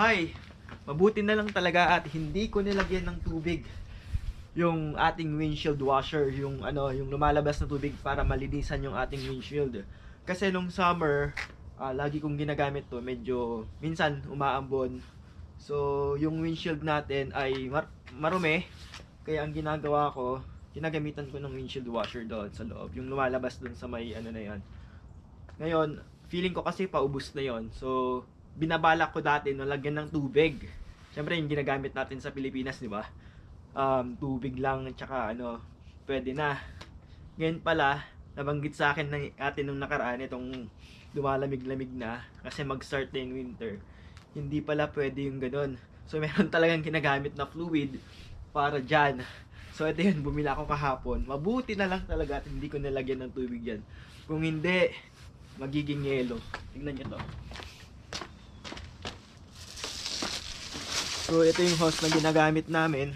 Hi! Mabuti na lang talaga at hindi ko nilagyan ng tubig yung ating windshield washer, yung ano, yung lumalabas na tubig para malinisan yung ating windshield. Kasi nung summer, ah, lagi kong ginagamit to, medyo minsan umaambon. So, yung windshield natin ay mar- marumi. Kaya ang ginagawa ko, ginagamitan ko ng windshield washer doon sa loob. Yung lumalabas doon sa may ano na yan. Ngayon, feeling ko kasi paubos na yon So, binabalak ko dati na lagyan ng tubig. Siyempre, yung ginagamit natin sa Pilipinas, di ba? Um, tubig lang, tsaka ano, pwede na. Ngayon pala, nabanggit sa akin ng atin nung nakaraan, itong lumalamig-lamig na, kasi mag-start na yung winter. Hindi pala pwede yung ganun. So, meron talagang ginagamit na fluid para dyan. So, ito yun, bumila ako kahapon. Mabuti na lang talaga at hindi ko nilagyan ng tubig yan. Kung hindi, magiging yelo. Tingnan nyo to. So, ito yung hose na ginagamit namin.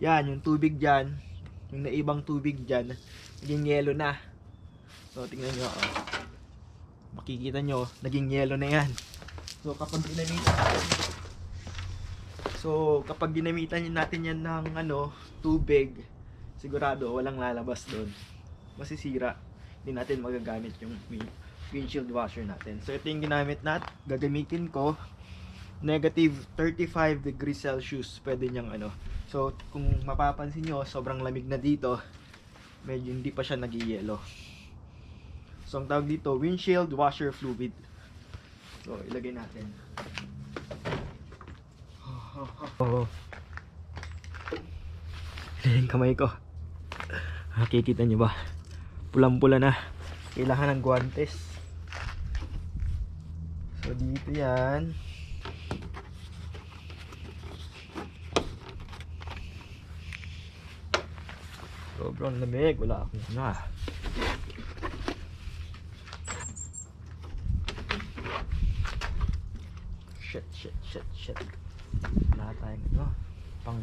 Yan, yung tubig dyan. Yung naibang tubig dyan. Naging yelo na. So, tingnan nyo. Oh. Makikita nyo, naging yelo na yan. So, kapag ginamitan So, kapag ginamitan natin yan ng ano, tubig, sigurado walang lalabas doon. Masisira. Hindi natin magagamit yung win- windshield washer natin. So, ito yung ginamit nat, gagamitin ko. Negative 35 degrees Celsius. Pwede niyang ano. So, kung mapapansin nyo, sobrang lamig na dito. Medyo hindi pa siya nagiyelo. So, ang tawag dito, windshield washer fluid. So, ilagay natin. Oo. Yan yung kamay ko. Nakikita nyo ba? Pulang-pula na. Kailangan ng guantes. So, dito yan. Sobrang lamig. Wala akong na. Shit, shit, shit, shit. Wala tayong ano. Pang...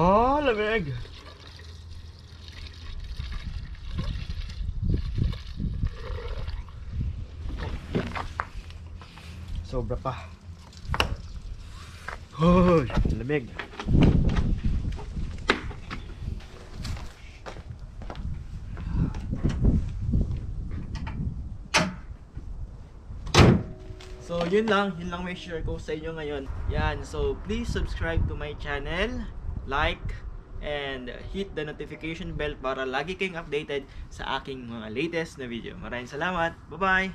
Ha, lamig! Sobra pa. Hoy, lamig. So, yun lang. Yun lang may share ko sa inyo ngayon. Yan. So, please subscribe to my channel. Like, and hit the notification bell para lagi kayong updated sa aking mga latest na video. Maraming salamat. Bye-bye!